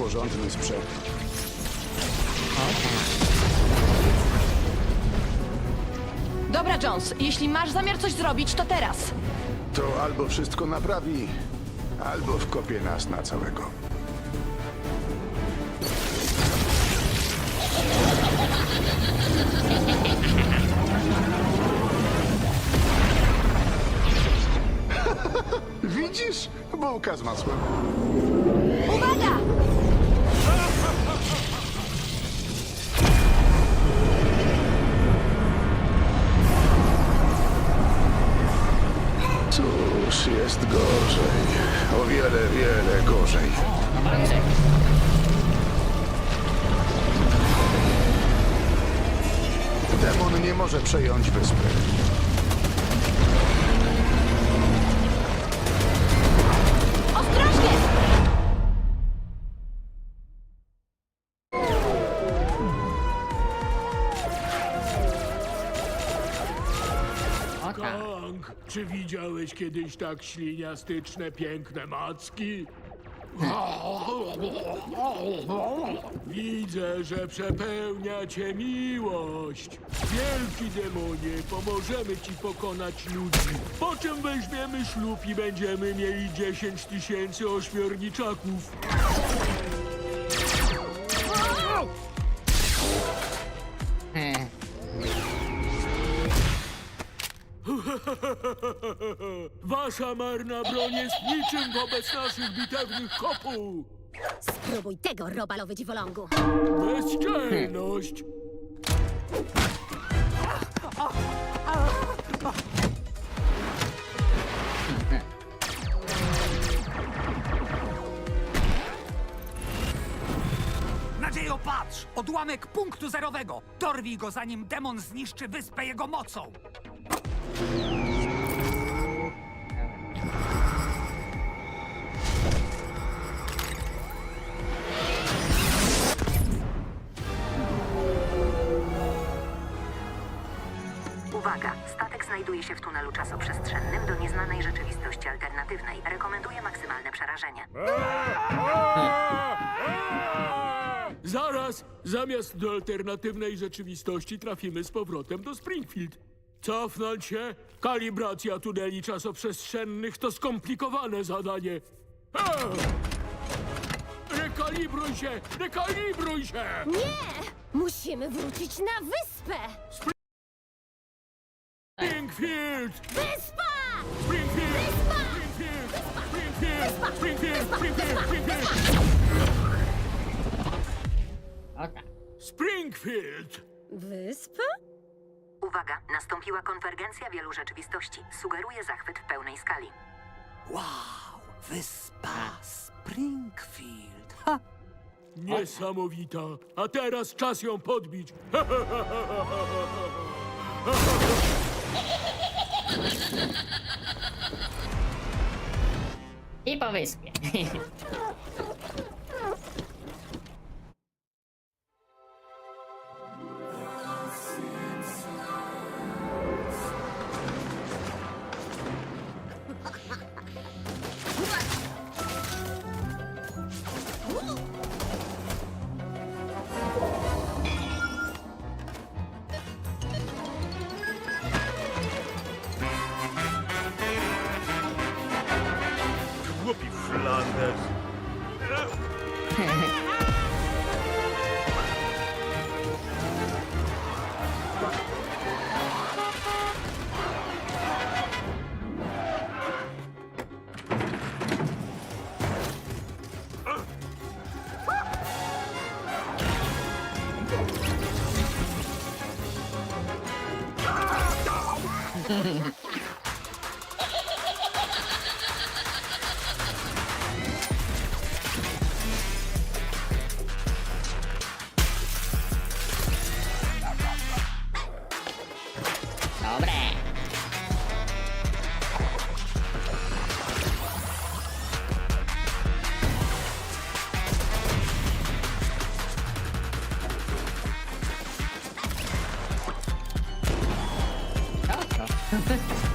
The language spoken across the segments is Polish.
porządny sprzęt. Dobra, Jones, jeśli masz zamiar coś zrobić, to teraz. To albo wszystko naprawi, albo wkopie nas na całego. Widzisz? Bułka z masłem. Wiele, gorzej. Demon nie może przejąć wyspy. O tak. Czy widziałeś kiedyś tak śliniastyczne, piękne macki? Widzę, że przepełnia cię miłość. Wielki demonie, pomożemy ci pokonać ludzi. Po czym weźmiemy ślub i będziemy mieli 10 tysięcy ośmiorniczaków. Wasza marna broń jest niczym wobec naszych bitewnych kopół. Spróbuj tego, robalowy dziwolągu. Bezczelność! Nadziejo, patrz! Odłamek punktu zerowego! Dorwij go, zanim demon zniszczy wyspę jego mocą! Uwaga! Statek znajduje się w tunelu czasoprzestrzennym do nieznanej rzeczywistości alternatywnej. Rekomenduję maksymalne przerażenie. Zaraz, zamiast do alternatywnej rzeczywistości trafimy z powrotem do Springfield. Cofnąć się? Kalibracja tuneli czasoprzestrzennych to skomplikowane zadanie. Rekalibruj się! Rekalibruj się! Nie! Musimy wrócić na wyspę! Springfield! Wyspa! Springfield! Wyspa! Springfield! Springfield! Springfield! Springfield! O. Springfield! Wyspa? Uwaga! Nastąpiła konwergencja wielu rzeczywistości. Sugeruje zachwyt w pełnej skali. Wow! Wyspa Springfield! Ha! Niesamowita. A teraz czas ją podbić. I po wyspie. Głupi Flanders. niestety.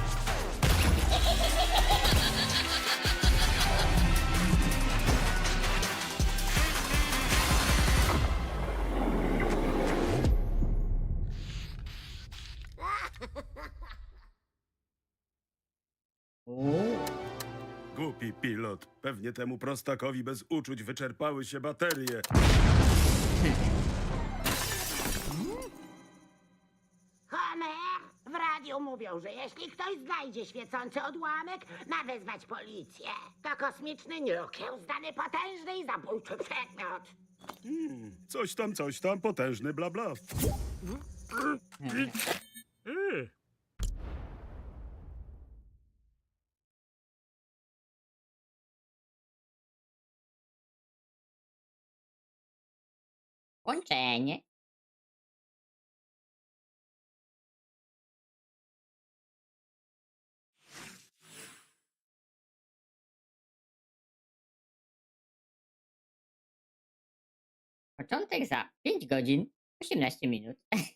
Głupi pilot. Pewnie temu prostakowi bez uczuć wyczerpały się baterie. Mówią, że jeśli ktoś znajdzie świecący odłamek, ma wezwać policję. To kosmiczny nieokiełzdany, potężny i zabójczy przedmiot. Coś tam, coś tam, potężny bla bla. Łączenie. Początek za 5 godzin 18 minut.